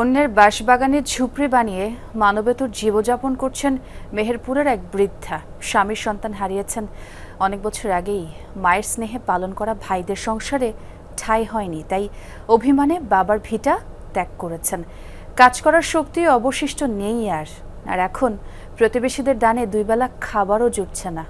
অন্যের বাঁশবাগানে ঝুপড়ি বানিয়ে মানবেতর জীবযাপন করছেন মেহেরপুরের এক বৃদ্ধা। স্বামীর সন্তান হারিয়েছেন অনেক বছর আগেই। মায়ের স্নেহে পালন করা ভাইদের সংসারে ঠাঁই হয়নি, তাই অভিমানে বাবার ভিটা ত্যাগ করেছেন। কাজ করার শক্তি অবশিষ্ট নেই আর আর এখন প্রতিবেশীদের দানে দুই বেলা খাবারও জুটছে না।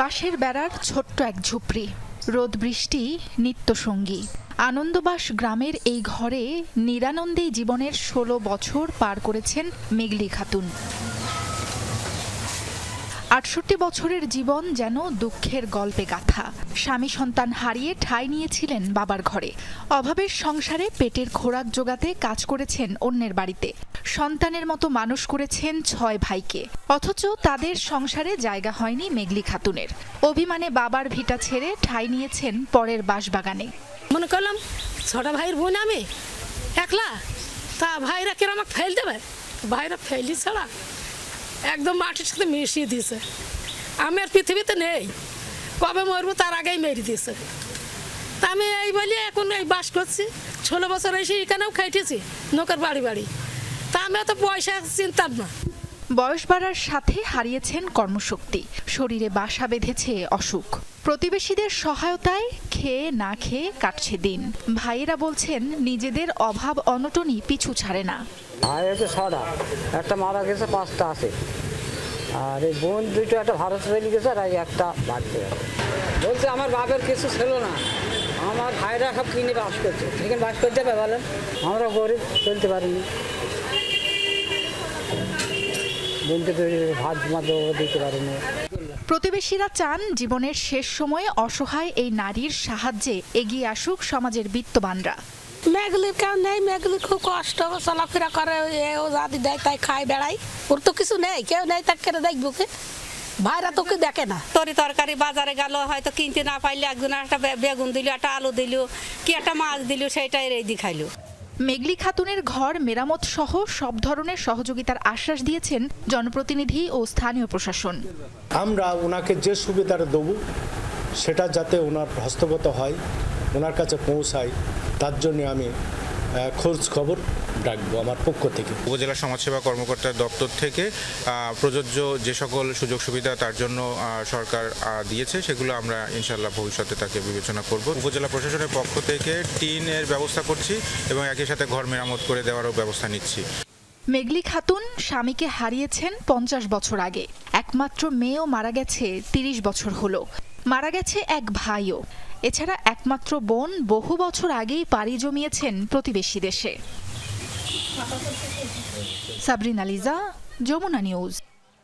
বাঁশের বেড়ার ছোট্ট এক ঝুপড়ি। রোদ বৃষ্টি, নিত্যসঙ্গী। আনন্দবাস গ্রামের এই ঘরে নিরানন্দে জীবনের ষোলো বছর পার করেছেন মেঘলি খাতুন। আটষট্টি বছরের জীবন যেন দুঃখের গল্পে গাথা। স্বামী সন্তান হারিয়ে ঠাঁই নিয়েছিলেন বাবার ঘরে। অভাবের সংসারে পেটের খোরাক জোগাতে কাজ করেছেন অন্যের বাড়িতে। সন্তানের মতো মানুষ করেছেন ছয় ভাইকে। অথচ তাদের সংসারে জায়গা হয়নি মেঘলি খাতুনের। অভিমানে বাবার ভিটা ছেড়ে ঠাঁই নিয়েছেন পরের বাঁশবাগানে। মনে করলাম, ছটা ভাইয়ের বোন আমি? একলা? তা ভাইরা কেন আমাকে ফেল দেবে? ভাইরা ফেলি ছাড়া? একদম মাটির সাথে মিশিয়ে দিয়েছে। আমি আর পৃথিবীতে নেই। কবে মরবো তার আগেই মেরে দিয়েছে। তা আমি এই বলি এখন এই বাস করছি। ষোলো বছর এসে এখানেও খাইটেছি নৌকার বাড়ি বাড়ি। তা আমি অত পয়সা চিনতাম না। বয়স বাড়ার সাথে হারিয়েছেন কর্মশক্তি। শরীরে বাসা বেঁধেছে অসুখ। প্রতিবেশীদের সহায়তায় খেয়ে না খেয়ে কাটছে দিন। ভাইয়েরা বলছেন, নিজেদের অভাব অনটনই পিছু ছাড়ে না। ভাই হচ্ছে ছটা একটা মারা গেছে, পাঁচটা আছে। আর এই বোন দুটো একটা ভারত চলে গেছে আর একটা বাড়তে বলছে, আমার বাপের কিছু ছিল না। আমার ভাইরা সব কিনে বাস করছে। এখানে বাস করতে হবে বলেন। আমরা গরিব, চলতে পারিনি। বোনকে তৈরি করে মাত্র দিতে পারিনি। প্রতিবেশীরা চান জীবনের শেষ সময়ে অসহায় এই নারীর সাহায্যে এগিয়ে আসুক সমাজের বিত্তবানরা। মেঘলির কেউ নেই মেঘলি খুব কষ্ট চলাফেরা করে ও জাতি দেয় তাই খায় বেড়াই ওর তো কিছু নেই কেউ নেই তাকে দেখব কে? ভাইরা তোকে দেখে না। তরি তরকারি বাজারে গেল হয়তো কিনতে না পাইলে একজন একটা বেগুন দিল একটা আলু দিল কি একটা মাছ দিল সেটাই রেডি খাইলো। মেঘলি খাতুনের ঘর, মেরামত সহ সব ধরনের সহযোগিতার আশ্বাস দিয়েছেন জনপ্রতিনিধি ও স্থানীয় প্রশাসন। আমরা ওনাকে যে সুবিধাটা দেবো, সেটা যাতে ওনার হস্তগত হয় ওনার কাছে পৌঁছায়, তার জন্য আমি খোঁজ খবর রাখব আমার পক্ষ থেকে। উপজেলা সমাজসেবা কর্মকর্তার দপ্তর থেকে প্রযোজ্য যে সকল সুযোগ সুবিধা তার জন্য সরকার দিয়েছে, সেগুলো আমরা ইনশাল্লাহ ভবিষ্যতে তাকে বিবেচনা করব। উপজেলা প্রশাসনের পক্ষ থেকে টিনের ব্যবস্থা করছি এবং একই সাথে ঘর মেরামত করে দেওয়ারও ব্যবস্থা নিচ্ছি। মেঘলি খাতুন স্বামীকে হারিয়েছেন পঞ্চাশ বছর আগে। একমাত্র মেয়েও মারা গেছে তিরিশ বছর হলো। মারা গেছে এক ভাইও। এছাড়া একমাত্র বোন বহু বছর আগেই পাড়ি জমিয়েছেন প্রতিবেশী দেশে। সাবরিন আলিজা যমুনা নিউজ।